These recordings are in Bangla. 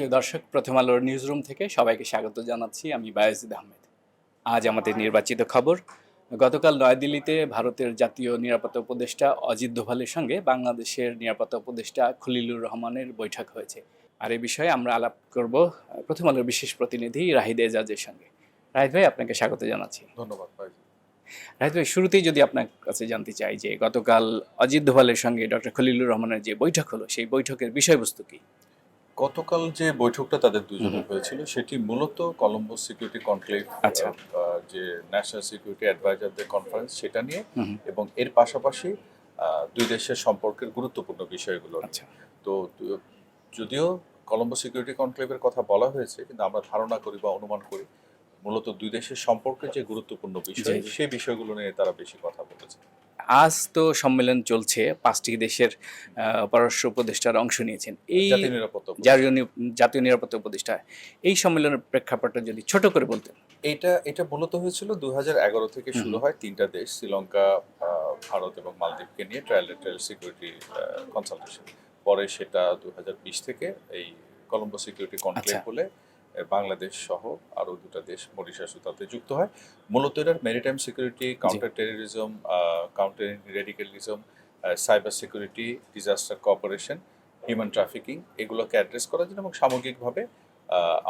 প্রিয় দর্শক প্রথম আলোর নিউজরুম থেকে সবাইকে স্বাগত জানাচ্ছি আমি বায়াজিদ আহমেদ। আজ আমাদের নির্বাচিত খবর গতকাল নয়াদিল্লিতে ভারতের জাতীয় নিরাপত্তা উপদেষ্টা অজিত দোভালের সঙ্গে বাংলাদেশের নিরাপত্তা উপদেষ্টা খলিলুর রহমানের বৈঠক হয়েছে। আর এই বিষয়ে আমরা আলাপ করব প্রথম আলোর বিশেষ প্রতিনিধি রাহিদ এজাজের সঙ্গে। রাহিদ ভাই আপনাকে স্বাগত জানাচ্ছি। ধন্যবাদ রাহিদ ভাই শুরুতেই যদি আপনার কাছে জানতে চাই যে গতকাল অজিত দোভালের সঙ্গে ডক্টর খলিলুর রহমানের যে বৈঠক হলো সেই বৈঠকের বিষয়বস্তু কি? গতকাল যে বৈঠকটা তাদের দুজনের হয়েছিল সেটি মূলত কলম্বো সিকিউরিটি কনক্লেভ আচ্ছা। যে ন্যাশনাল সিকিউরিটি অ্যাডভাইজারদের কনফারেন্স সেটা নিয়ে এবং এর পাশাপাশি আহ, দুই দেশের সম্পর্কের গুরুত্বপূর্ণ বিষয়গুলো। আচ্ছা তো যদিও কলম্বো সিকিউরিটি কনক্লেভের কথা বলা হয়েছে কিন্তু আমরা ধারণা করি বা অনুমান করি মূলত দুই দেশের সম্পর্কের যে গুরুত্বপূর্ণ বিষয়। সেই বিষয়গুলো নিয়ে তারা বেশি কথা বলেছে আজ তো সম্মেলন চলছে পাঁচটি দেশের পররাষ্ট্র উপদেষ্টার অংশ নিয়েছেন এই জাতীয় নিরাপত্তা উপদেষ্টা। এই সম্মেলনের প্রেক্ষাপটটা যদি ছোট করে বলতেন এটা এটা মূলত হয়েছিল দু হাজার এগারো থেকে শুরু হয় তিনটা দেশ শ্রীলঙ্কা ভারত এবং মালদ্বীপকে নিয়ে ট্রায়াল সিকিউরিটি কনসালটেশন পরে সেটা দু হাজার বিশ থেকে এই কলম্বো সিকিউরিটি কনক্লেভ। বলে বাংলাদেশ সহ আরও দুটা দেশ মরিশাসও তাতে যুক্ত হয়। মূলত এটার maritime security counter terrorism counter radicalism cyber security disaster cooperation human trafficking এগুলোকে অ্যাড্রেস করার জন্য এবং সামগ্রিকভাবে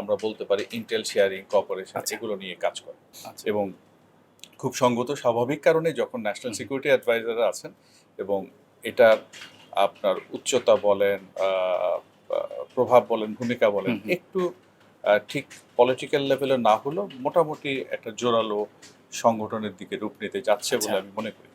আমরা বলতে পারি ইন্টেল শেয়ারিং কোঅপারেশন। এগুলো নিয়ে কাজ করে। আচ্ছা। এবং খুব সঙ্গত স্বাভাবিক কারণে যখন ন্যাশনাল সিকিউরিটি অ্যাডভাইজাররা আছেন এবং এটার আপনার উচ্চতা বলেন প্রভাব বলেন ভূমিকা বলেন। একটু ঠিক পলিটিক্যাল লেভেলে না হলেও মোটামুটি একটা জোরালো সংগঠনের দিকে রূপ নিতে যাচ্ছে বলে আচ্ছা। আমি মনে করি।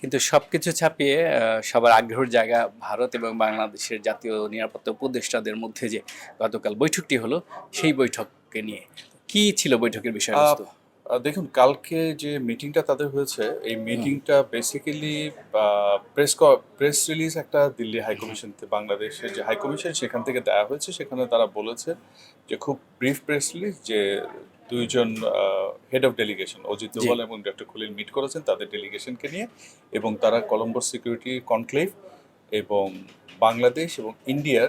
কিন্তু সবকিছু ছাপিয়ে সবার আগ্রহের জায়গা ভারত এবং বাংলাদেশের জাতীয় নিরাপত্তা উপদেষ্টাদের মধ্যে যে গতকাল বৈঠকটি হলো সেই বৈঠককে নিয়ে কি ছিল বৈঠকের বিষয়বস্তু? দেখুন কালকে যে মিটিংটা তাদের হয়েছে এই মিটিংটা বেসিক্যালি প্রেস প্রেস রিলিজ একটা দিল্লি হাইকমিশন বাংলাদেশের যে হাইকমিশন সেখান থেকে দেওয়া হয়েছে সেখানে তারা বলেছে যে খুব ব্রিফ প্রেস রিলিজ যে দুইজন head of delegation Ajit Doval এবং ডক্টর খলিল মিট করেছেন তাদের ডেলিগেশনকে নিয়ে এবং তারা কলম্বোর সিকিউরিটি কনক্লেভ এবং বাংলাদেশ এবং ইন্ডিয়ার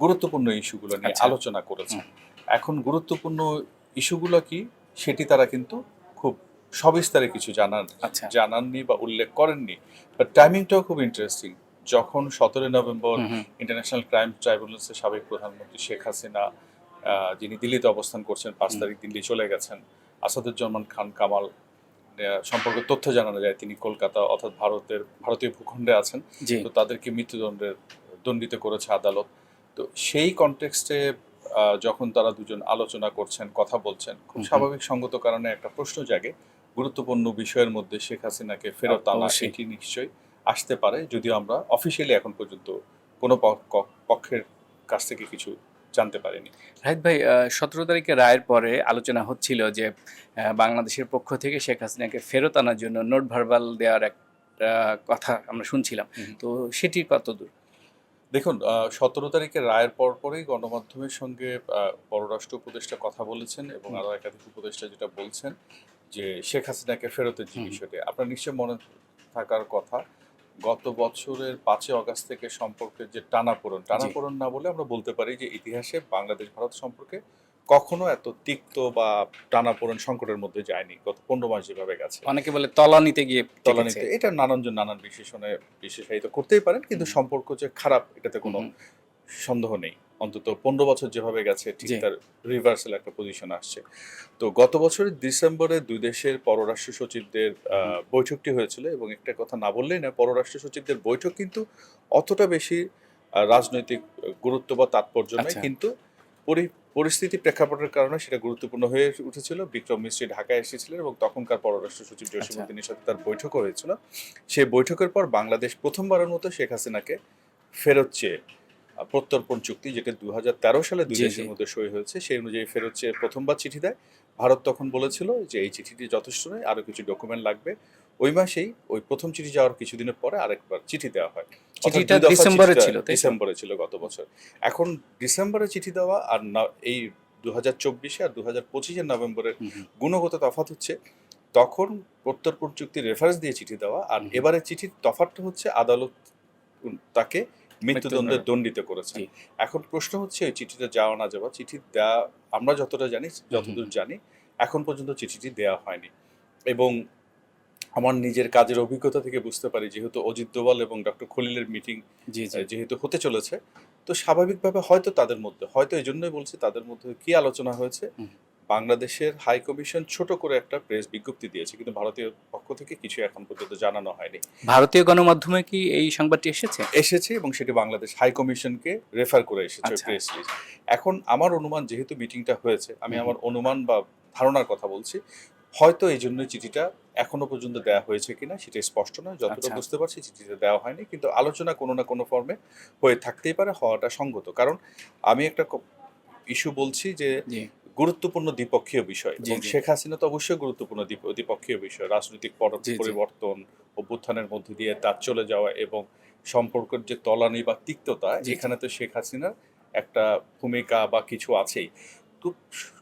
গুরুত্বপূর্ণ ইস্যুগুলো নিয়ে আচ্ছা। আলোচনা করেছেন। এখন গুরুত্বপূর্ণ ইস্যুগুলো কি সেটি তারা কিন্তু খুব সবিস্তারে কিছু জানান আচ্ছা। জানাননি বা উল্লেখ করেননি। বাট টাইমিংটাও খুব ইন্টারেস্টিং যখন সতেরোই নভেম্বর। ইন্টারন্যাশনাল ক্রাইম ট্রাইব্যুনালসের সাবেক প্রধানমন্ত্রী শেখ হাসিনা যিনি দিল্লিতে অবস্থান করছেন পাঁচ তারিখ দিল্লি চলে গেছেন আসাদুজ্জামান খান কামাল সম্পর্কে তথ্য জানানো যায় তিনি কলকাতা অর্থাৎ ভারতের ভারতীয় ভূখণ্ডে আছেন তো তাদেরকে মৃত্যুদণ্ডের দণ্ডিত করেছে আদালত তো সেই কনটেক্সটে যখন তারা দুজন আলোচনা করছেন কথা বলছেন খুব। স্বাভাবিক সঙ্গত কারণে একটা প্রশ্ন জাগে গুরুত্বপূর্ণ বিষয়ের মধ্যে শেখ হাসিনাকে ফেরত আনা। সেটি নিশ্চয়ই আসতে পারে যদিও আমরা অফিসিয়ালি এখন পর্যন্ত কোনো পক্ষের কাছ থেকে কিছু জানতে পারিনি। রাহিত ভাই সতেরো তারিখে রায়ের পরে আলোচনা হচ্ছিল যে বাংলাদেশের পক্ষ থেকে শেখ হাসিনাকে ফেরত আনার জন্য নোট ভার্বাল দেওয়ার একটা কথা আমরা শুনছিলাম। তো সেটি কত দূর দেখুন সতেরো তারিখের রায়ের পরপরই গণমাধ্যমের সঙ্গে পররাষ্ট্র উপদেষ্টা কথা বলেছেন এবং। আরও একাধিক উপদেষ্টা যেটা বলছেন যে শেখ হাসিনাকে ফেরতের যে। বিষয়টি আপনার নিশ্চয় মনে থাকার কথা গত বছরের পাঁচই অগাস্ট থেকে সম্পর্কের যে টানাপোড়ন টানাপোড়ন না বলে আমরা বলতে পারি যে ইতিহাসে বাংলাদেশ ভারত সম্পর্কে কখনো এত তিক্ত বা টানাপোড়ন সংকটের মধ্যে যায়নি। গত পনেরো মাস যেভাবে গেছে। অনেকে বলে তলানিতে গিয়ে তলানিতে নিতে এটা নানানজন নানান বিশেষণে বিশেষায়িত করতেই পারেন কিন্তু সম্পর্ক যে খারাপ এটাতে কোনো সন্দেহ নেই। অন্তত পনেরো বছর যেভাবে গেছে ঠিক তার রিভার্সাল একটা পজিশন আসছে। তো গত বছরের ডিসেম্বরে দুই দেশের পররাষ্ট্র সচিবদের বৈঠকটি হয়েছিল এবং একটা কথা না বললেই না পররাষ্ট্র সচিবদের বৈঠক কিন্তু অতটা বেশি রাজনৈতিক গুরুত্ব বা তাৎপর্য নয় আচ্ছা। কিন্তু পরি- পরিস্থিতি প্রেক্ষাপটের কারণে সেটা গুরুত্বপূর্ণ হয়ে উঠেছিল। বিক্রম মিস্ত্রি ঢাকায় এসেছিলেন এবং তখনকার পররাষ্ট্র সচিব আচ্ছা। জসীমুদ্দিনের সাথে তার বৈঠকও হয়েছিল। সেই বৈঠকের পর বাংলাদেশ প্রথমবারের মতো শেখ হাসিনাকে ফেরত চেয়ে প্রত্যর্পণ চুক্তি যেটা দু হাজার তেরো সালে দুই দেশের মধ্যে সই হয়েছে সেই অনুযায়ী ফেরত চেয়ে প্রথমবার চিঠি দেয়। ভারত তখন বলেছিল যে এই চিঠিটি যথেষ্ট নয় আরও কিছু ডকুমেন্ট লাগবে। ওই মাসেই ওই প্রথম চিঠি যাওয়ার কিছুদিনের পরে আরেকবার চিঠি দেওয়া হয়। চিঠিটা ডিসেম্বরে ছিল, ডিসেম্বরে ছিল গত বছর। এখন ডিসেম্বরে চিঠি দেওয়া আর এই দু হাজার চব্বিশে আর দু হাজার পঁচিশের নভেম্বরের। গুণগত তফাৎ হচ্ছে তখন প্রত্যর্পণ চুক্তির রেফারেন্স দিয়ে চিঠি দেওয়া আর এবারে চিঠির তফাৎটা হচ্ছে আদালত তাকে মৃত্যুদণ্ডে দণ্ডিত করেছেন। এখন প্রশ্ন হচ্ছে এই চিঠিটা যাওয়া না যাওয়া চিঠি দেওয়া আমরা যতটা জানি যতদূর জানি এখন পর্যন্ত চিঠিটি দেওয়া হয়নি। এবং আমার নিজের কাজের অভিজ্ঞতা থেকে বুঝতে পারি যেহেতু অজিত দোভাল এবং ডক্টর খলিলের মিটিং যেহেতু হতে চলেছে তো স্বাভাবিকভাবে হয়তো তাদের মধ্যে হয়তো এই জন্যই বলছি তাদের মধ্যে কি আলোচনা হয়েছে। বাংলাদেশের হাই কমিশন ছোট করে একটা প্রেস বিজ্ঞপ্তি দিয়েছে কিন্তু ভারতীয় পক্ষ থেকে কিছু এখন পর্যন্ত জানানো হয়নি। ভারতীয় গণমাধ্যমে কি এই সংবাদটি এসেছে? এসেছে এবং সেটি বাংলাদেশ হাই কমিশনকে রেফার করে এসেছে আচ্ছা। প্রেস লিস্ট এখন আমার অনুমান যেহেতু মিটিংটা হয়েছে আমি আমার অনুমান বা ধারণার কথা বলছি হয়তো এই জন্য চিঠিটা এখনও পর্যন্ত দেওয়া হয়েছে কিনা সেটা স্পষ্ট নয়। যতটা আচ্ছা। বুঝতে পারছি চিঠিটা দেওয়া হয়নি কিন্তু আলোচনা কোনো না কোনো ফর্মে হয়ে থাকতেই পারে হওয়াটা সঙ্গত। কারণ আমি একটা ইস্যু বলছি যে গুরুত্বপূর্ণ দ্বিপক্ষীয় বিষয় এবং শেখ হাসিনা তো অবশ্যই গুরুত্বপূর্ণ দ্বিপ- দ্বিপক্ষীয় বিষয়। রাজনৈতিক। পরিবর্তন অভ্যুত্থানের মধ্যে দিয়ে তার চলে যাওয়া এবং সম্পর্কের যে তলানি বা তিক্ততা। এখানে তো শেখ হাসিনার একটা ভূমিকা বা কিছু আছেই। খুব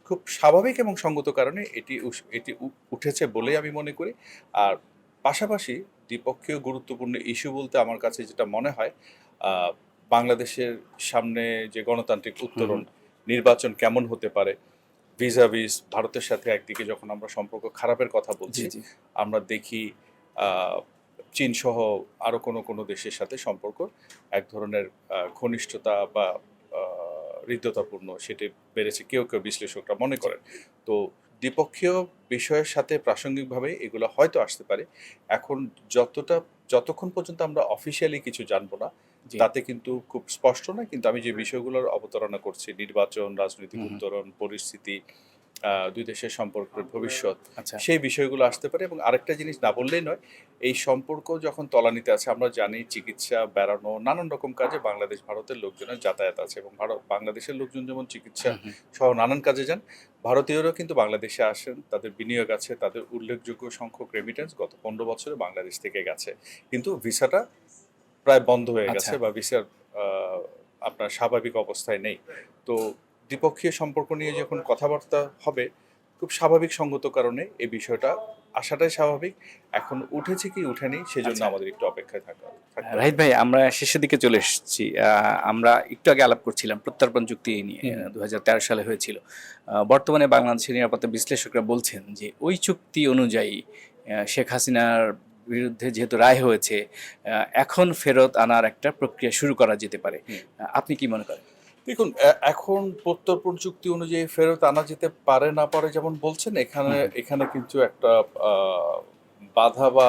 খুব স্বাভাবিক এবং সঙ্গত কারণে এটি এটি উঠেছে বলেই আমি মনে করি। আর পাশাপাশি দ্বিপক্ষীয় গুরুত্বপূর্ণ ইস্যু বলতে আমার কাছে যেটা মনে হয় বাংলাদেশের সামনে যে গণতান্ত্রিক উত্তরণ নির্বাচন কেমন হতে পারে ভিসাভিস ভারতের সাথে একদিকে যখন আমরা সম্পর্ক খারাপের কথা বলছি আমরা দেখি চীন সহ আরও কোনো কোনো দেশের সাথে সম্পর্ক এক ধরনের ঘনিষ্ঠতা বা হৃদ্যতাপূর্ণ সেটি বেড়েছে কেউ কেউ বিশ্লেষকরা মনে করেন তো দ্বিপক্ষীয় বিষয়ের সাথে প্রাসঙ্গিকভাবে এগুলো হয়তো আসতে পারে এখন যতটা যতক্ষণ পর্যন্ত আমরা অফিসিয়ালি কিছু জানব না। তাতে কিন্তু খুব স্পষ্ট না কিন্তু আমি যে বিষয়গুলোর অবতারণা করছি নির্বাচন রাজনৈতিক। উত্তরণ পরিস্থিতি দুই দেশের সম্পর্কের ভবিষ্যৎ আচ্ছা সেই বিষয়গুলো আসতে পারে এবং আরেকটা জিনিস না বললেই নয় এই সম্পর্ক যখন তলানিতে আছে আমরা জানি চিকিৎসা বেড়ানো নানান রকম কাজে বাংলাদেশ ভারতের লোকজনের যাতায়াত আছে এবং ভারত বাংলাদেশের লোকজন যেমন চিকিৎসা। সহ নানান কাজে যান ভারতীয়রাও কিন্তু বাংলাদেশে আসেন তাদের বিনিয়োগ আছে তাদের উল্লেখযোগ্য সংখ্যক রেমিটেন্স গত পনেরো বছরে বাংলাদেশ থেকে গেছে কিন্তু ভিসাটা প্রায় বন্ধ হয়ে গেছে আচ্ছা। বা ভিসার আপনার স্বাভাবিক অবস্থায় নেই তো দ্বিপক্ষীয় সম্পর্ক নিয়ে যখন কথাবার্তা হবে খুব স্বাভাবিক সঙ্গত কারণে এই বিষয়টা আসাটাই স্বাভাবিক এখন উঠেছে কি উঠেনি সেজন্য আচ্ছা। আমাদের একটু অপেক্ষায় থাকা রাহিত ভাই আমরা শেষের দিকে চলে এসেছি আমরা একটু আগে আলাপ করছিলাম প্রত্যর্পণ চুক্তি নিয়ে। দু সালে হয়েছিল বর্তমানে বাংলাদেশের নিরাপত্তা বিশ্লেষকরা বলছেন যে ওই চুক্তি অনুযায়ী শেখ হাসিনার বিরুদ্ধে যেহেতু রায় হয়েছে এখন ফেরত আনার একটা প্রক্রিয়া শুরু করা যেতে পারে। আপনি কি মনে করেন? দেখুন এখন প্রত্যর্পণ চুক্তি অনুযায়ী ফেরত আনা যেতে পারে না পারে যেমন বলছেন এখানে এখানে কিন্তু একটা বাধা বা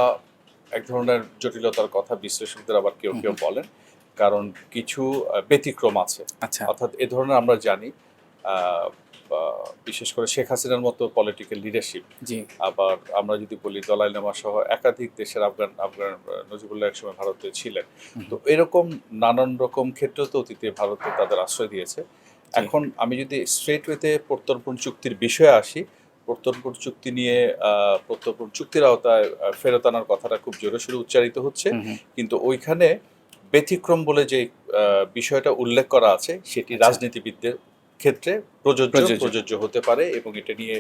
এক ধরনের জটিলতার কথা বিশ্লেষকদের আবার কেউ কেউ বলেন কারণ কিছু ব্যতিক্রম আছে। আচ্ছা। অর্থাৎ এ ধরনের আমরা জানি বিশেষ করে শেখ হাসিনার মতো পলিটিক্যাল লিডারশিপ জি। আবার আমরা যদি বলি দলাই লামা সহ একাধিক দেশের আফগান আফগান নজিবুল্লাহ একসময় ভারতে ছিলেন। তো এরকম নানান রকম ক্ষেত্রে তো অতীতে ভারতে তাদের আশ্রয় দিয়েছে। এখন আমি যদি স্ট্রেট ওয়েতে প্রত্যর্পণ চুক্তির বিষয়ে আসি প্রত্যর্পণ চুক্তি নিয়ে আহ, প্রত্যর্পণ চুক্তির আওতায় ফেরত আনার কথাটা খুব জোরে সোরে উচ্চারিত হচ্ছে। কিন্তু ওইখানে ব্যতিক্রম বলে যে বিষয়টা উল্লেখ করা আছে সেটি আচ্ছা। রাজনীতিবিদদের ক্ষেত্রে প্রযোজ্য প্রযোজ্য। হতে পারে এবং এটা নিয়ে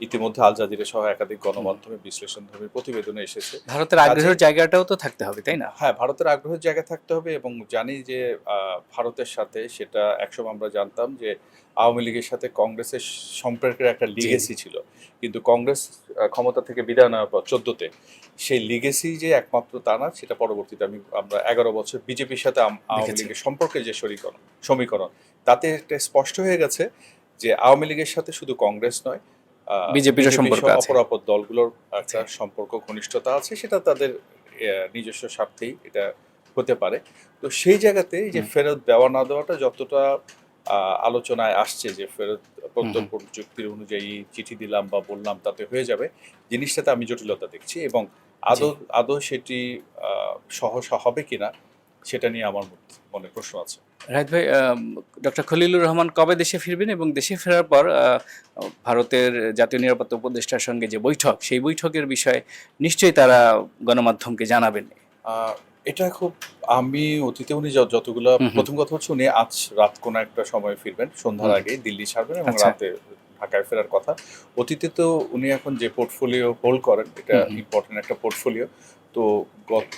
ইতিমধ্যে আল জাজিরা সহ একাধিক গণমাধ্যমে বিশ্লেষণধর্মী প্রতিবেদনে এসেছে। ভারতের আগ্রহের জায়গাটাও তো থাকতে হবে তাই না? হ্যাঁ ভারতের আগ্রহের জায়গা থাকতে হবে এবং জানি যে ভারতের সাথে সেটা একসময় আমরা জানতাম যে আওয়ামী লীগের সাথে কংগ্রেসের সম্পর্কের একটা লিগেসি ছিল। কিন্তু কংগ্রেস ক্ষমতা থেকে বিদায় নেওয়ার পর চোদ্দতে সেই লিগেসি যে একমাত্র তা না সেটা পরবর্তীতে আমি আমরা এগারো বছর বিজেপির সাথে আওয়ামী লীগের সম্পর্কের যে শরীকরণ সমীকরণ তাতে একটা স্পষ্ট হয়ে গেছে যে আওয়ামী লীগের সাথে শুধু কংগ্রেস নয় BJP সম্পর্ক আছে। অপরাপর দলগুলোর একটা। সম্পর্ক ঘনিষ্ঠতা আছে সেটা তাদের নিজস্ব স্বার্থেই এটা হতে পারে তো সেই জায়গাতে যে ফেরত দেওয়া না দেওয়াটা যতটা আহ, আলোচনায় আসছে যে ফেরত প্রত্যর্পণ চুক্তির অনুযায়ী চিঠি দিলাম বা বললাম তাতে হয়ে যাবে জিনিসটাতে আমি জটিলতা দেখছি এবং আদৌ আদৌ সেটি আহ, সহসা হবে কিনা সেটা নিয়ে আমার মনে প্রশ্ন আছে রাহিত ভাই ডক্টর খলিলুর রহমান কবে দেশে ফিরবেন এবং দেশে ফেরার পর ভারতের জাতীয় নিরাপত্তা উপদেষ্টার সঙ্গে যে বৈঠক সেই বৈঠকের বিষয়ে নিশ্চয়ই তারা গণমাধ্যমকে জানাবেন এটা খুব আমি অতীতে উনি যত- যতগুলো। প্রথম কথা হচ্ছে উনি আজ রাত কোনো একটা সময় ফিরবেন সন্ধ্যার আগে দিল্লি ছাড়বেন এবং আচ্ছা। রাতে ঢাকায় ফেরার কথা অতীতে তো উনি এখন যে পোর্টফোলিও হোল্ড করেন এটা। ইম্পর্টেন্ট একটা পোর্টফোলিও তো গত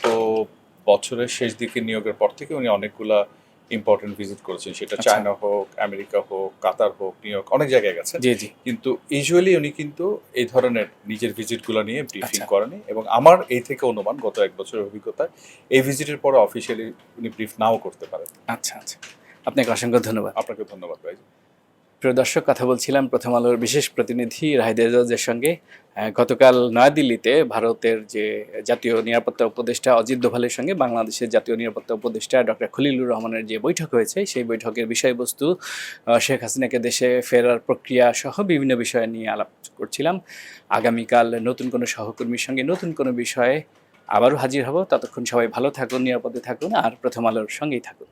বছরের শেষ দিকে নিয়োগের পর থেকে উনি অনেকগুলা ইম্পর্টেন্ট ভিজিট করেছেন। সেটা আচ্ছা। চায়না হোক আমেরিকা হোক কাতার হোক নিউ ইয়র্ক অনেক জায়গায় গেছেন। জি জি। কিন্তু ইউজুয়ালি উনি কিন্তু এই ধরনের নিজের ভিজিটগুলো নিয়ে ব্রিফিং আচ্ছা। করেনি এবং আমার এই থেকে অনুমান গত এক বছরের অভিজ্ঞতায় এই ভিজিটের পরে অফিসিয়ালি উনি ব্রিফ নাও করতে পারেন। আচ্ছা আচ্ছা। আপনাকে অসংখ্য ধন্যবাদ। আপনাকে ধন্যবাদ ভাই প্রিয় দর্শক, কথা বলছিলাম প্রথম আলোর বিশেষ প্রতিনিধি রাহিদ এজাজের সঙ্গে। গতকাল নয়াদিল্লিতে ভারতের যে জাতীয় নিরাপত্তা উপদেষ্টা অজিত দোভালের সঙ্গে বাংলাদেশের জাতীয় নিরাপত্তা উপদেষ্টা ডক্টর খলিলুর রহমানের যে বৈঠক হয়েছে, সেই বৈঠকের বিষয়বস্তু শেখ হাসিনাকে দেশে ফেরার প্রক্রিয়া সহ বিভিন্ন বিষয় নিয়ে আলাপ করছিলাম। আগামীকাল নতুন কোনো সহকর্মীর সঙ্গে নতুন কোনো বিষয়ে আবারও হাজির হব। ততক্ষণ সবাই ভালো থাকুন, নিরাপদে থাকুন, আর প্রথম আলোর সঙ্গেই থাকুন।